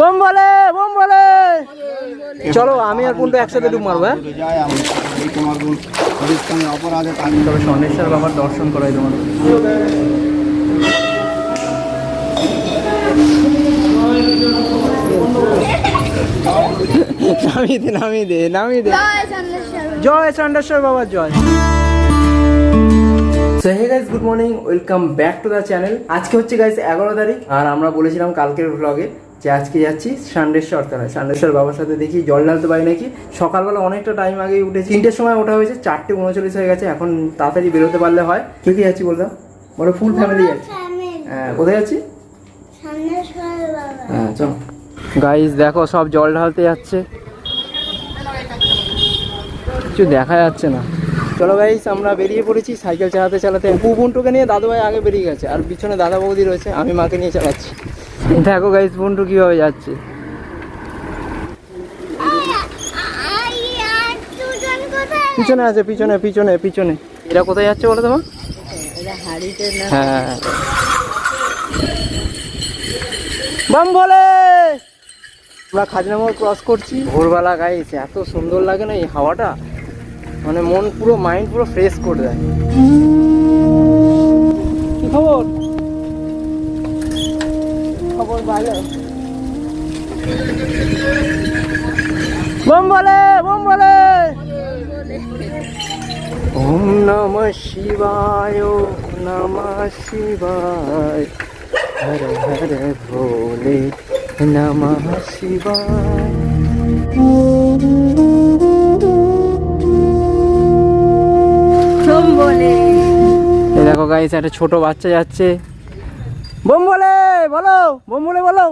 Bomb বলে bomb বলে চলো আমি আর পুন্টু একসাথে ডুব মারবো হ্যাঁ? তবে স্বর্ণেশ্বর বাবার দর্শন করাই তোমার নামিয়ে দে নামিয়ে দে নামিয়ে দে। জয় চন্ডেশ্বর বাবার জয় so hey guys good morning welcome back to the channel আজকে হচ্ছে গাইস এগারো তারিখ আর আমরা বলেছিলাম কালকের ভ্লগে যে আজকে যাচ্ছি সান্ডেশ্বর তলায়। সান্ডেশ্বর বাবার সাথে দেখি জল ঢালতে পারি নাকি? সকালবেলা অনেকটা টাইম আগেই উঠেছি। তিনটের সময় ওঠা হয়েছে চারটে উনচল্লিশ হয়ে গেছে এখন তাড়াতাড়ি বেরোতে পারলে হয়। কে কে যাচ্ছি বললাম বলো ফুল ফ্যামিলি যাচ্ছি। হ্যাঁ কোথায় যাচ্ছি? হ্যাঁ চল। গাইজ দেখো সব জল ঢালতে যাচ্ছে। কিছু দেখা যাচ্ছে না। চলো গাইস আমরা বেরিয়ে পড়েছি সাইকেল চালাতে চালাতে। পুবুন্টুকে নিয়ে দাদু ভাই আগে বেরিয়ে গেছে আর পিছনে দাদা বৌদি রয়েছে আমি মাকে নিয়ে চালাচ্ছি। দেখো গাইস পুন্টু কীভাবে যাচ্ছে। পিছনে আছে, পিছনে পিছনে পিছনে। এরা কোথায় যাচ্ছে বলো তোমার হ্যাঁ। বাম বলে। আমরা খাজনামোড় ক্রস করছি। ভোরবেলা গাইস এত সুন্দর লাগে না এই হাওয়াটা? মানে মন পুরো মাইন্ড পুরো ফ্রেশ করে দেয়। কি খবর? ভালো। বোম বলে বোম বলে ওম নম শিবায় নম শিবায়। হর হর ভোলে নম শিবায়। দেখো গাইস একটা ছোট বাচ্চা যাচ্ছে। বোম বলে বলো বোম বলে। বলো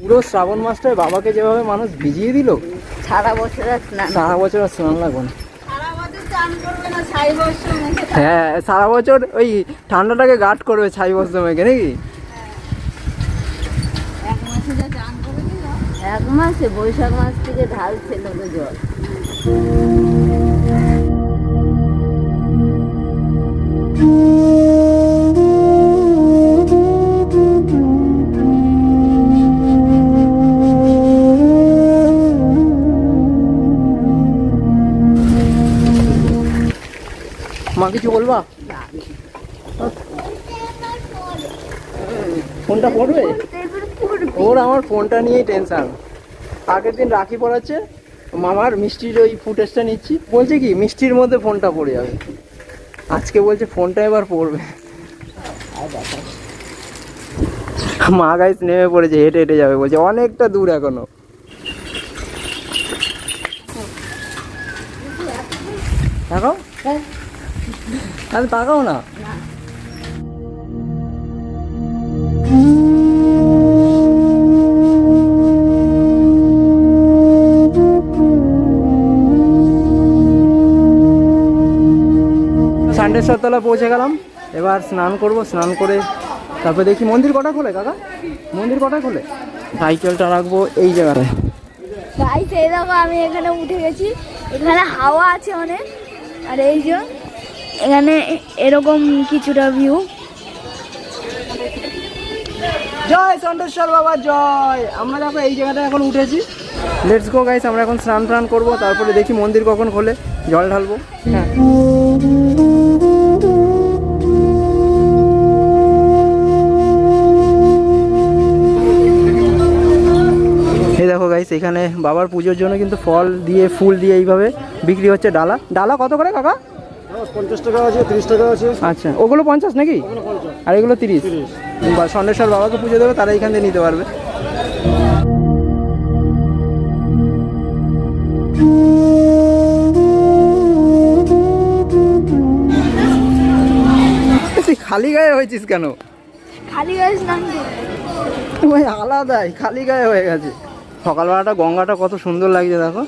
পুরো শ্রাবণ মাসটায় বাবাকে যেভাবে মানুষ ভিজিয়ে দিল সারা বছর আর স্নান সারা বছর আর স্নান লাগবে না। সারা বছর স্নান করবে না সাই বছর মুখে হ্যাঁ সারা বছর ওই ঠান্ডাটাকে গার্ড করবে ছাই বস্ত্র মেঘে নাকি? এক মাসে বৈশাখ মাস থেকে ঢালছে লোকে জল। মা কিছু বলবা? ফোনটা পড়বে? ওর আমার ফোনটা নিয়েই টেনশন আগের দিন রাখি পড়াচ্ছে, মামার মিষ্টির ওই ফুটেজটা নিচ্ছি। বলছে কি, মিষ্টির মধ্যে ফোনটা পড়ে যাবে। আজকে বলছে ফোনটা এবার পড়বে। মা গাইস নেমে পড়েছে, হেঁটে হেঁটে যাবে, বলছে অনেকটা দূর এখনও। আরে পাকাও না। সান্ডেশ্বর তলা পৌঁছে গেলাম। এবার স্নান করব, স্নান করে তারপরে দেখি মন্দির কটা খোলে কাকা? মন্দির কটা খোলে? সাইকেলটা রাখব এই জায়গাটায়। আমি এখানে উঠে গেছি। এখানে হাওয়া আছে অনেক। আর এই যে এখানে এরকম কিছুটা ভিউ জয় চন্দ্রেশ্বর বাবা, জয়। আমরা দেখো এই জায়গাটা এখন উঠেছি। লেটস গো গাইস আমরা এখন স্নান টান করব, তারপরে দেখি মন্দির কখন খোলে। জল ঢালবো। হ্যাঁ দেখো গাইস এখানে বাবার পুজোর জন্য কিন্তু ফল দিয়ে, ফুল দিয়ে এইভাবে বিক্রি হচ্ছে ডালা। ডালা কত করে, কাকা? পঞ্চাশ টাকা আছে তিরিশ টাকা আছে। আচ্ছা ওগুলো পঞ্চাশ নাকি? আর এগুলো তিরিশ? বা সন্দেশ্বর বাবাকে পুজো দেবে তারা এখান থেকে নিতে পারবে। খালি গায়ে হয়েছিস কেন? খালি গায়ে স্নান আলাদাই খালি গায়ে হয়ে গেছে। সকালবেলাটা গঙ্গাটা কত সুন্দর লাগছে দেখো।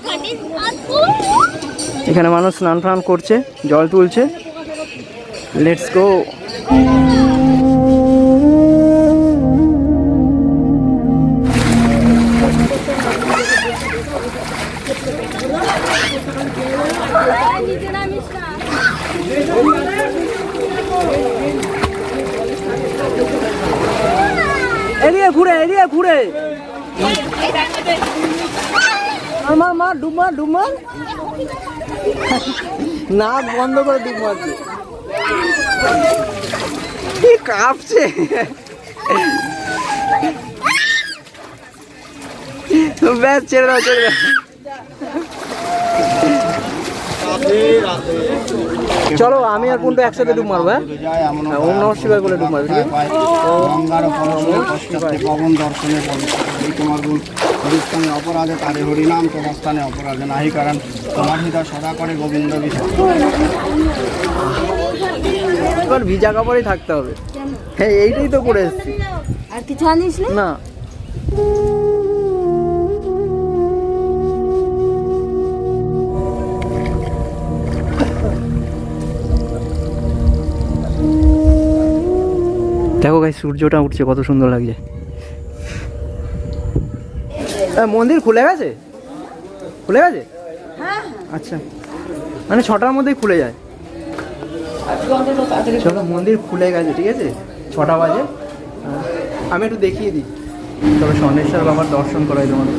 এখানে মানুষ স্নান ফান করছে জল তুলছে লেটস গো এদিকে ঘুরে এদিকে ঘুরে মার ডুব মার ডুব নাক বন্ধ করে ডুব মারছে কি কাঁপছে। ব্যাস ছেড়ে দাও ছেড়ে চলো আমি আর পুন্টু একসাথে ডুব মারবো হ্যাঁ? এমন হ্যাঁ, ওম নমঃ শিবায় বলে ডুব মারবি, ঠিক আছে? গঙ্গার পরশে পশ্চাতে পবন দর্শনে পবিত্র এই তোমার গুণ হরিস্থানে অপরাধে তারে হরিনাম তোমার স্থানে অপরাধে নাহি কারণ তোমার হৃদয় সদা করে গোবিন্দ বিষয় এবার ভিজা কাপড়েই থাকতে হবে। হ্যাঁ এইটাই তো করে এসছি। আর কিছু আনিস না? দেখো গাই সূর্যটা উঠছে কত সুন্দর লাগছে। মন্দির খুলে গেছে? খুলে গেছে? আচ্ছা। মানে ছটার মধ্যেই খুলে যায়। চলো মন্দির খুলে গেছে ঠিক আছে? ছটা বাজে। আমি একটু দেখিয়ে দিই। তবে স্বর্ণেশ্বর বাবার দর্শন করাই তোমাদের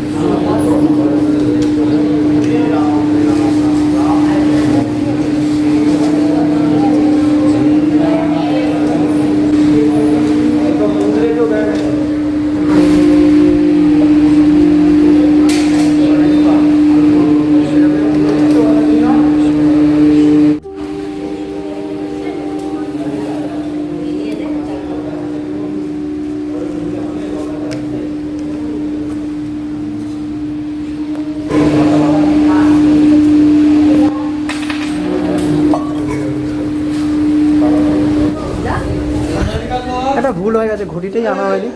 একটা ভুল হয়ে গেছে ঘটিটাই আনা হয়নি।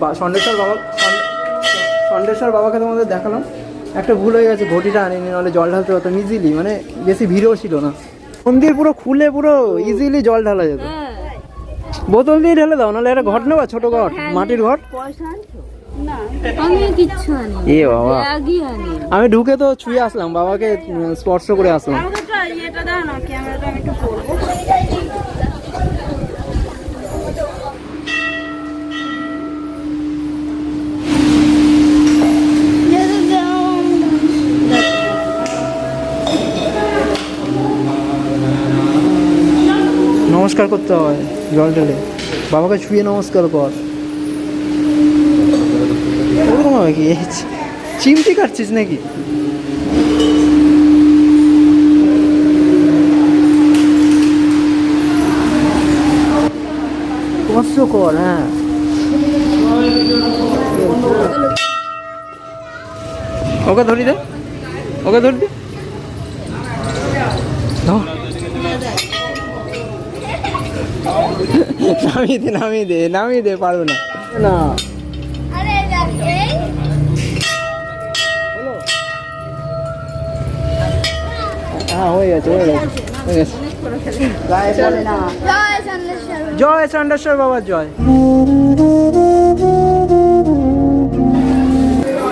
বা ষণ্ঢেশ্বর বাবা সন্দেশ্বর বাবাকে তোমাদের দেখালাম। একটা ভুল হয়ে গেছে ঘটিটা আনিনি নাহলে জল ঢালতে পারতাম ইজিলি মানে বেশি ভিড়ও ছিল না। মন্দির পুরো খুলে পুরো ইজিলি জল ঢালা যেত। হ্যাঁ। বোতল দিয়ে ঢেলে দাও নাহলে একটা ঘট নেবা ছোট ঘট মাটির ঘট? পয়সা আনছো? না। আমি এ বাবা। আমি ঢুকে তো ছুঁয়ে আসলাম বাবাকে স্পর্শ করে আসলাম। নমস্কার করতে হয়, জল ঢেলে। বাবাকে ছুঁয়ে নমস্কার কর। ওরকম হবে কি? চিমটি কাটছিস নাকি? স্পর্শ কর হ্যাঁ। ওকে ধরি দে, ওকে ধরি দে। ধর। নামিয়ে দে নামিয়ে দে নামিয়ে দে পারবে না। না। হ্যাঁ হয়ে গেছে হয়ে গেছে হয়ে গেছে। জয় চণ্ডেশ্বর বাবার জয়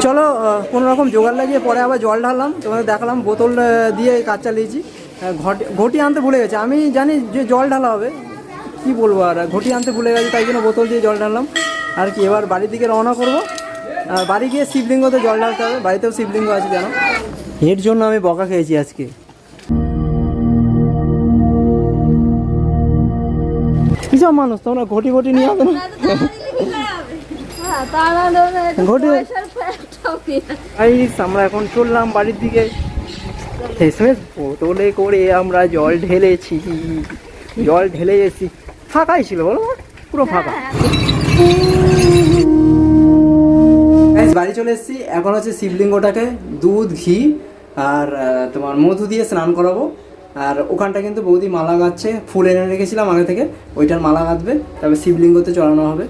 চলো কোনো রকম জোগাড় লাগিয়ে পরে আবার জল ঢাললাম তোমাদের দেখালাম বোতল দিয়ে কাজ চালিয়েছি। ঘটি ঘটি আনতে ভুলে গেছে। আমি জানি যে জল ঢালা হবে। কি বলব আর ঘটি আনতে ভুলে গেছে, তাই জন্য বোতল দিয়ে জল ঢাললাম। আর কি, এবার বাড়ির দিকে রওনা করব। আর বাড়ি গিয়ে শিবলিঙ্গতে জল ঢালতে হবে, বাড়িতেও শিবলিঙ্গ আছে জানো। এর জন্য আমি বকা খেয়েছি আজকে। কিসব মানুষ, তোমরা ঘটি ঘটি নিয়ে আসো না? কিনে আমরা এখন চললাম বাড়ির দিকে। বোতলে করে আমরা জল ঢেলেছি। জল ঢেলে গেছি ফাঁকাই ছিল বলো? পুরো ফাঁকা। Guys, বাড়ি চলে এসেছি। এখন হচ্ছে শিবলিঙ্গটাকে দুধ ঘি আর তোমার মধু দিয়ে স্নান করাবো। আর ওখানটা কিন্তু বৌদি মালা গাচ্ছে ফুল এনে রেখেছিলাম আগে থেকে। ওইটার মালা গাঁথবে তারপর শিবলিঙ্গতে চড়ানো হবে।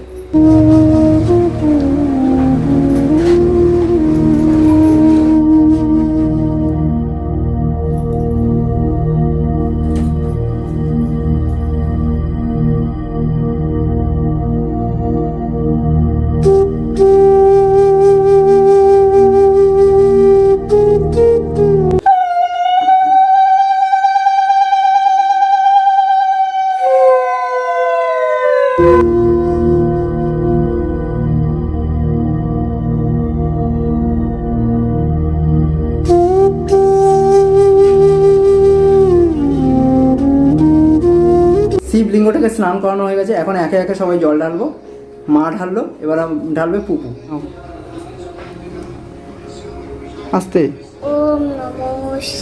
শিবলিঙ্গটাকে স্নান করানো হয়ে গেছে। এখন একে একে সবাই জল ঢালবো। মা ঢাললো, এবার ঢালবে পুপু। আস্তে।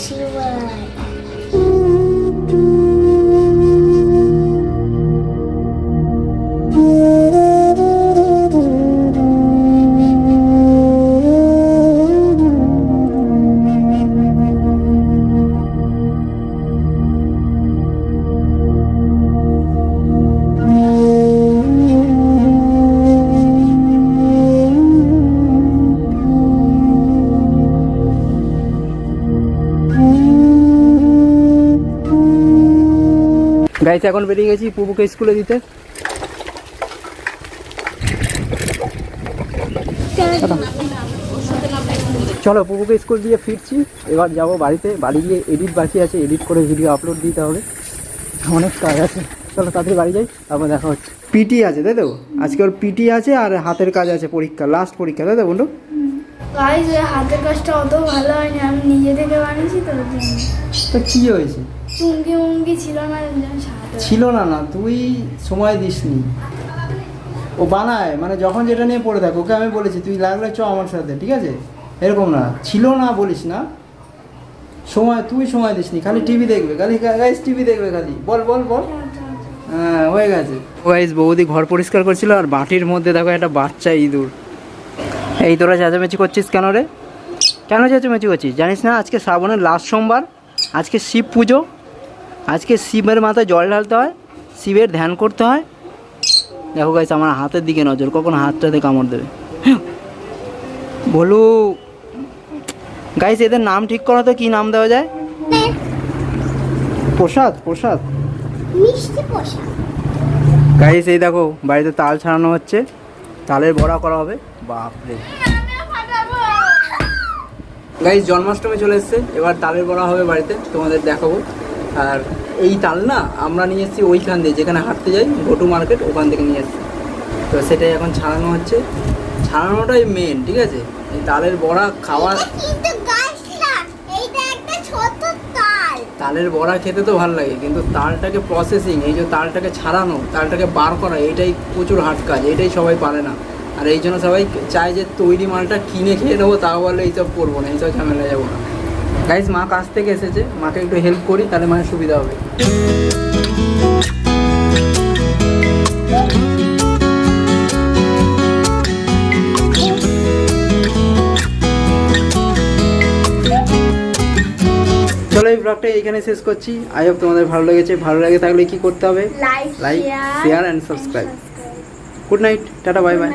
শিবায়। গাইতে এখন বেরিয়ে গেছি পুপুকে স্কুলে দিতে। চলো পুপুকে স্কুল দিয়ে ফিরছি। এবার যাব বাড়িতে। বাড়ি গিয়ে এডিট বাকি আছে। এডিট করে ভিডিও আপলোড দিতে হবে। অনেক কাজ আছে। চলো তাড়াতাড়ি বাড়ি যাই তারপর দেখা হচ্ছে। পিটি আছে তাই তো? আজকে ওর পিটি আছে আর হাতের কাজ আছে পরীক্ষা লাস্ট পরীক্ষা তাই তো বন্ধু? হাতের কাজটা অত ভালো হয়নি। আমি নিজে থেকে বানিয়েছি। তো কী হয়েছে? ছিল না ছিল না না তুই সময় দিসনি। ও বানায় মানে যখন যেটা নিয়ে পড়ে থাক ওকে আমি বলেছি তুই লাগলে চ আমার সাথে ঠিক আছে? এরকম না ছিল না বলিস না। সময় তুই সময় দিসনি খালি টিভি দেখবে খালি গাইস টিভি দেখবে খালি। বল বল বল। হ্যাঁ হয়ে গেছে। গাইস বৌদি ঘর পরিষ্কার করছিল আর বাটির মধ্যে দেখো একটা বাচ্চা ইঁদুর। এই তোরা চেঁচামেচি করছিস কেন রে? কেন চেঁচামেচি করছিস? জানিস না আজকে শ্রাবণের লাস্ট সোমবার আজকে শিব পুজো। আজকে শিবের মাথায় জল ঢালতে হয় শিবের ধ্যান করতে হয়। দেখো গাইস আমার হাতের দিকে নজর কখন হাতটাতে কামড় দেবে। বলু। গাইস এদের নাম ঠিক করো তো কি নাম দেওয়া যায়? প্রসাদ প্রসাদ। গাইস এই দেখো বাড়িতে তাল ছাড়ানো হচ্ছে। তালের বড়া করা হবে। বাপরে। গাইস জন্মাষ্টমী চলে এসছে। এবার তালের বড়া হবে বাড়িতে। তোমাদের দেখাবো। আর এই তাল না আমরা নিয়ে এসেছি ওইখান দিয়ে যেখানে হাঁটতে যাই গোটু মার্কেট ওখান থেকে নিয়ে এসেছি। তো সেটাই এখন ছাড়ানো হচ্ছে। ছাড়ানোটাই মেন ঠিক আছে? এই তালের বড়া খাওয়া তালের বড়া খেতে তো ভালো লাগে কিন্তু তালটাকে প্রসেসিং এই যে তালটাকে ছাড়ানো তালটাকে বার করা এইটাই প্রচুর হাট কাজ এটাই সবাই পারে না। আর এই জন্য সবাই চায় যে তৈরি মালটা কিনে খেয়ে নেব তাও বলে এইসব করব না এইসব ঝামেলা যাব না। গাইজ মা কাছ থেকে এসেছে মাকে একটু হেল্প করি তাহলে মায়ের সুবিধা হবে। চলো এই ব্লগটা এইখানে শেষ করছি। আই হোপ তোমাদের ভালো লেগেছে। ভালো লাগে থাকলে কি করতে হবে? Like share and subscribe good night tata bye bye